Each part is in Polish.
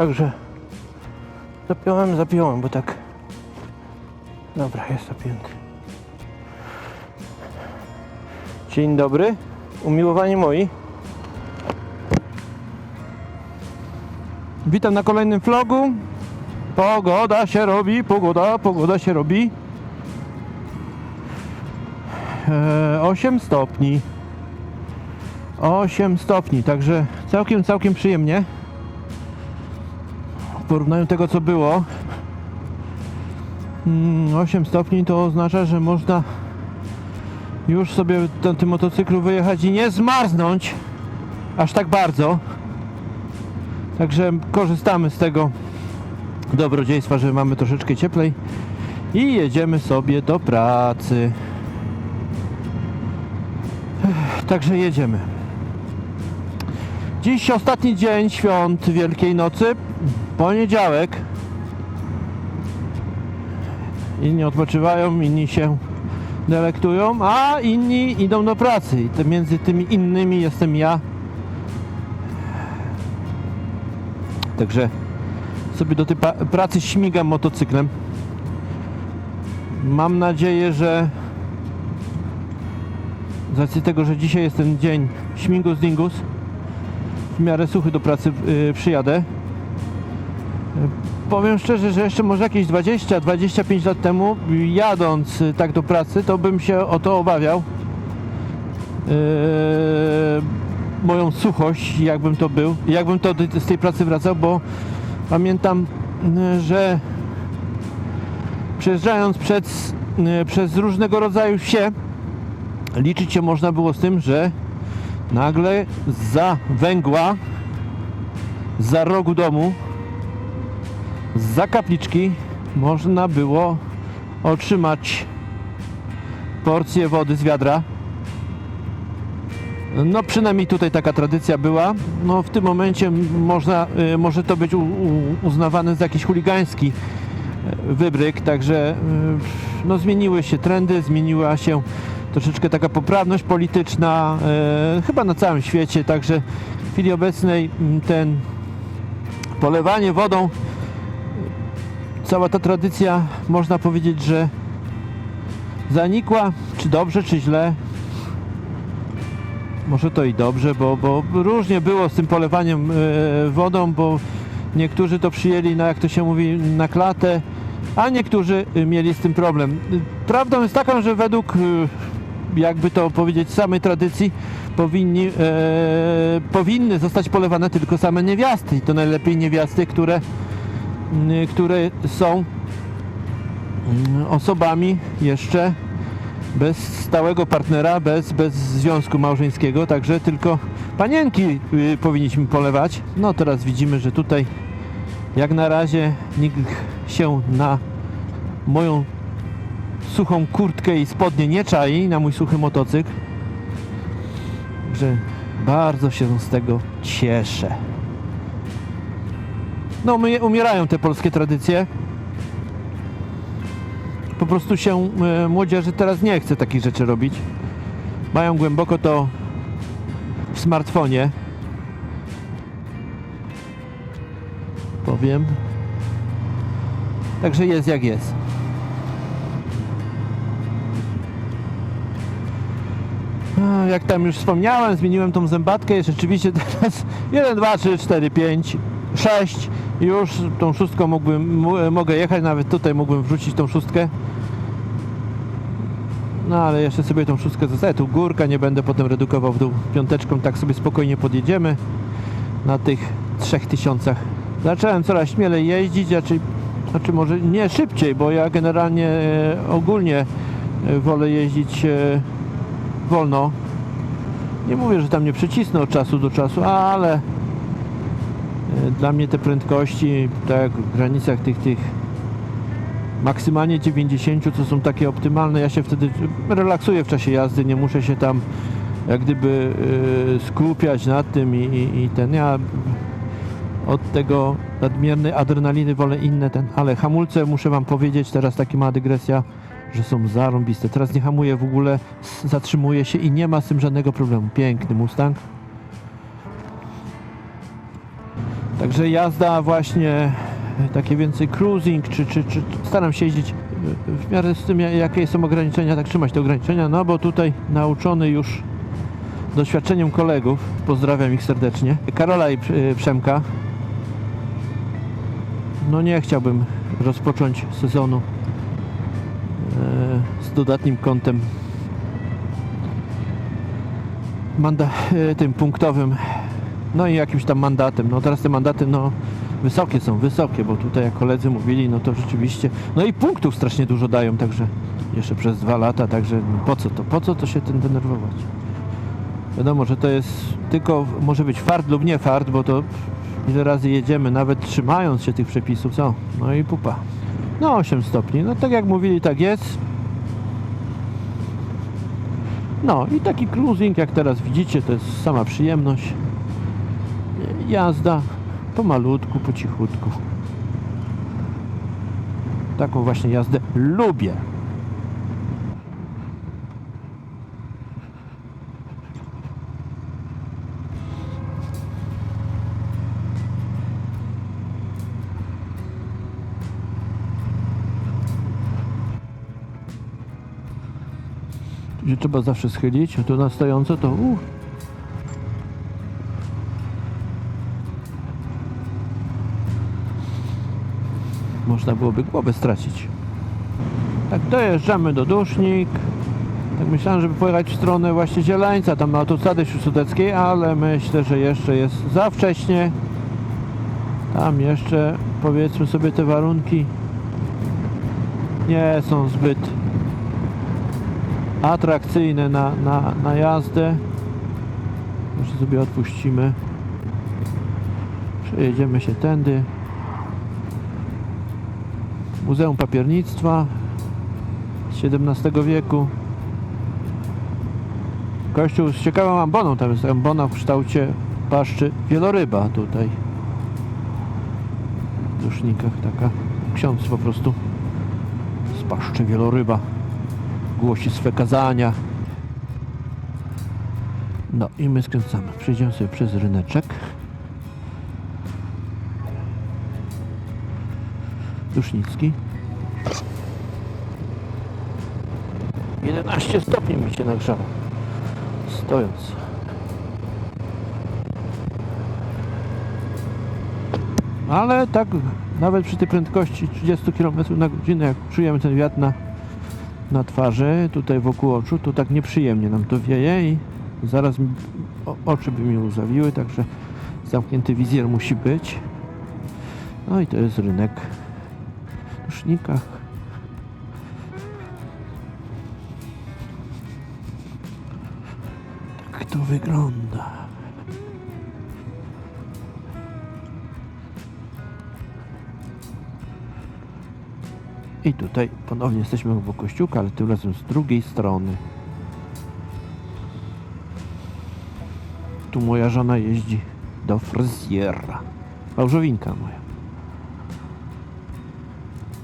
Także zapiąłem, zapiąłem, bo tak. Dobra, jest zapięty. Dzień dobry, umiłowani moi. Witam na kolejnym vlogu. Pogoda się robi, pogoda, pogoda się robi. E, 8 stopni. 8 stopni, także całkiem, całkiem przyjemnie. Porównaniu tego co było. Mm, 8 stopni to oznacza, że można już sobie na tym motocyklu wyjechać i nie zmarznąć aż tak bardzo. Także korzystamy z tego dobrodziejstwa, że mamy troszeczkę cieplej i jedziemy sobie do pracy. Także jedziemy. Dziś ostatni dzień świąt Wielkiej Nocy, poniedziałek. Inni odpoczywają, inni się delektują, a inni idą do pracy. I między tymi innymi jestem ja. Także sobie do tej pracy śmigam motocyklem. Mam nadzieję, że z racji tego, że dzisiaj jest ten dzień śmigus dingus, w miarę suchy do pracy yy, przyjadę. Powiem szczerze, że jeszcze może jakieś 20-25 lat temu, jadąc y, tak do pracy, to bym się o to obawiał. Yy, moją suchość, jakbym to był, jakbym to z tej pracy wracał, bo pamiętam, y, że przejeżdżając przed, y, przez różnego rodzaju wsie, liczyć się można było z tym, że nagle za węgła, za rogu domu, za kapliczki można było otrzymać porcję wody z wiadra. No przynajmniej tutaj taka tradycja była. No w tym momencie można, y, może to być uznawane za jakiś chuligański y, wybryk, także y, no zmieniły się trendy, zmieniła się troszeczkę taka poprawność polityczna, y, chyba na całym świecie, także w chwili obecnej m, ten polewanie wodą cała ta tradycja można powiedzieć, że zanikła, czy dobrze, czy źle. Może to i dobrze, bo, bo różnie było z tym polewaniem e, wodą, bo niektórzy to przyjęli, na, jak to się mówi, na klatę, a niektórzy e, mieli z tym problem. Prawdą jest taką, że według, e, jakby to powiedzieć, samej tradycji powinni, powinny zostać polewane tylko same niewiasty i to najlepiej niewiasty, które które są mm, osobami jeszcze bez stałego partnera, bez, bez związku małżeńskiego, także tylko panienki y, powinniśmy polewać. No teraz widzimy, że tutaj jak na razie nikt się na moją suchą kurtkę i spodnie nie czai, na mój suchy motocykl. Że bardzo się z tego cieszę. No, umierają te polskie tradycje. Po prostu się e, młodzieży teraz nie chce takich rzeczy robić. Mają głęboko to w smartfonie. Powiem. Także jest jak jest. Jak tam już wspomniałem, zmieniłem tą zębatkę. Jest rzeczywiście teraz 1, 2, 3, 4, 5, 6. Już tą szóstką mógłbym, mogę jechać, nawet tutaj mógłbym wrzucić tą szóstkę. No ale jeszcze sobie tą szóstkę zostawię. Tu górka, nie będę potem redukował w dół piąteczką. Tak sobie spokojnie podjedziemy na tych 3000. Zacząłem coraz śmielej jeździć, znaczy, znaczy może nie szybciej, bo ja generalnie e, ogólnie e, wolę jeździć e, wolno. Nie mówię, że tam nie przycisnę od czasu do czasu, ale dla mnie te prędkości, tak w granicach tych, tych maksymalnie 90, co są takie optymalne, ja się wtedy relaksuję w czasie jazdy, nie muszę się tam jak gdyby e, skupiać nad tym i, i, i ten, ja od tego nadmiernej adrenaliny wolę inne ten, ale hamulce muszę wam powiedzieć, teraz taki ma dygresja, że są zarąbiste. Teraz nie hamuję w ogóle, zatrzymuję się i nie ma z tym żadnego problemu. Piękny Mustang. Także jazda właśnie e, takie więcej cruising, czy, czy, czy staram się jeździć e, w miarę z tym, ja- jakie są ograniczenia, tak trzymać te ograniczenia, no bo tutaj nauczony już doświadczeniem kolegów, pozdrawiam ich serdecznie, Karola i Prze- Przemka, no nie chciałbym rozpocząć sezonu e, z dodatnim kątem manda- e, tym punktowym no i jakimś tam mandatem. No teraz te mandaty no wysokie są, wysokie, bo tutaj jak koledzy mówili, no to rzeczywiście, no i punktów strasznie dużo dają, także jeszcze przez dwa lata, także po co to, po co to się tym denerwować? Wiadomo, że to jest tylko, może być fart lub nie fart, bo to ile razy jedziemy, nawet trzymając się tych przepisów, co? No i pupa. No 8 stopni, no tak jak mówili, tak jest. No i taki cruising, jak teraz widzicie, to jest sama przyjemność. Jazda pomalutku, po cichutku. Taką właśnie jazdę lubię. Się trzeba zawsze schylić, tu na stojąco to uh, można byłoby głowę stracić. Tak dojeżdżamy do Dusznik. Tak myślałem, żeby pojechać w stronę właśnie Zielańca, tam na autostradę Sudeckiej, ale myślę, że jeszcze jest za wcześnie. Tam jeszcze powiedzmy sobie te warunki nie są zbyt atrakcyjne na, na, na jazdę. Może sobie odpuścimy. Przejedziemy się tędy. Muzeum Papiernictwa z XVII wieku. Kościół z ciekawą amboną, tam jest ambona w kształcie paszczy wieloryba tutaj. W dusznikach taka ksiądz po prostu z paszczy wieloryba głosi swe kazania. No i my skręcamy. Przejdziemy sobie przez ryneczek. Dusznicki. 11 stopni mi się nagrzało. Stojąc. Ale tak nawet przy tej prędkości 30 km na godzinę, jak czujemy ten wiatr na, na twarzy, tutaj wokół oczu, to tak nieprzyjemnie nam to wieje i zaraz mi, o, oczy by mi łzawiły, także zamknięty wizjer musi być. No i to jest rynek w Dusznikach. Tak to wygląda. I tutaj ponownie jesteśmy obok kościółka, ale tym razem z drugiej strony. Tu moja żona jeździ do fryzjera. Małżowinka moja.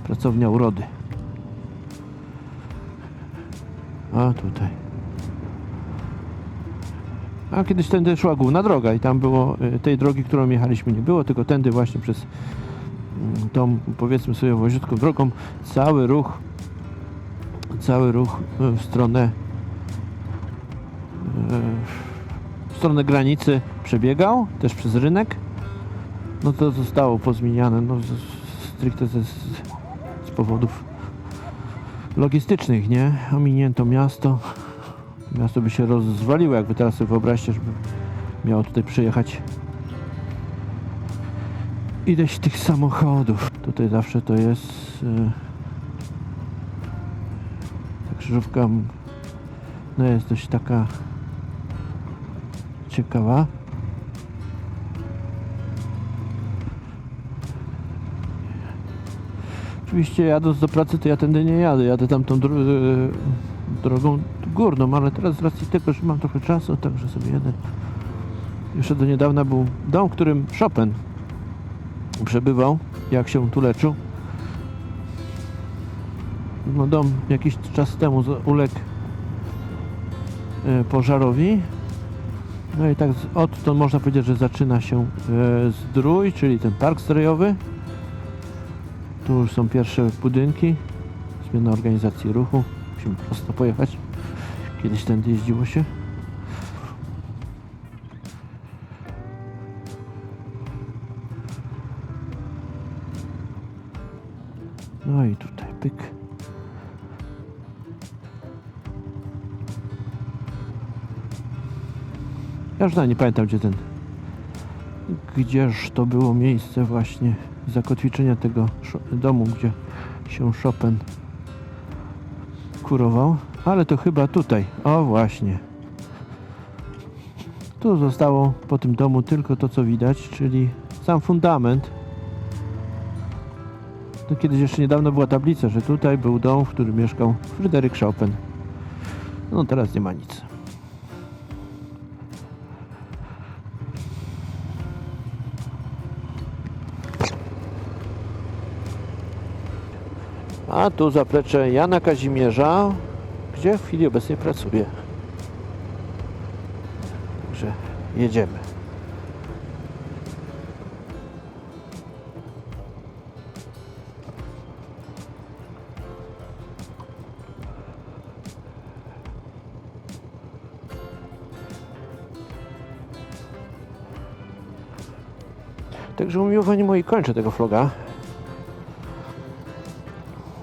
Pracownia urody. A tutaj. A kiedyś tędy szła główna droga i tam było y, tej drogi, którą jechaliśmy nie było, tylko tędy właśnie przez mm, tą powiedzmy sobie woziutką drogą cały ruch cały ruch y, w stronę y, w stronę granicy przebiegał, też przez rynek. No to zostało pozmieniane, no stricte ze, powodów logistycznych, nie? Ominięto miasto. Miasto by się rozwaliło, jakby teraz sobie wyobraźcie, żeby miało tutaj przyjechać ileś tych samochodów. Tutaj zawsze to jest y, ta krzyżówka no jest dość taka ciekawa. Oczywiście jadąc do pracy to ja tędy nie jadę, jadę tam tą dro- e, drogą górną, ale teraz z racji tego, że mam trochę czasu, także sobie jadę. Jeszcze do niedawna był dom, w którym Chopin przebywał, jak się tu leczył. No dom jakiś czas temu uległ e, pożarowi. No i tak odtąd można powiedzieć, że zaczyna się e, zdrój, czyli ten park zdrojowy. Tu już są pierwsze budynki. Zmiana organizacji ruchu. Musimy prosto pojechać. Kiedyś tędy jeździło się. No i tutaj pyk. Ja już nie pamiętam gdzie ten. Gdzież to było miejsce właśnie zakotwiczenia tego domu, gdzie się Chopin kurował. Ale to chyba tutaj. O właśnie. Tu zostało po tym domu tylko to co widać, czyli sam fundament. To kiedyś jeszcze niedawno była tablica, że tutaj był dom, w którym mieszkał Fryderyk Chopin. No teraz nie ma nic. A tu zaplecze Jana Kazimierza, gdzie w chwili obecnej pracuje. Także jedziemy. Także umiłowanie moje kończę tego vloga.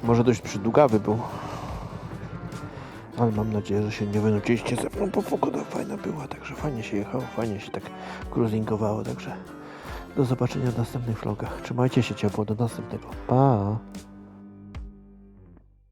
Może dość przydługawy był. Ale mam nadzieję, że się nie wynuciliście ze mną, bo pogoda fajna była, także fajnie się jechało, fajnie się tak cruisingowało, także do zobaczenia w następnych vlogach. Trzymajcie się ciepło, do następnego. Pa!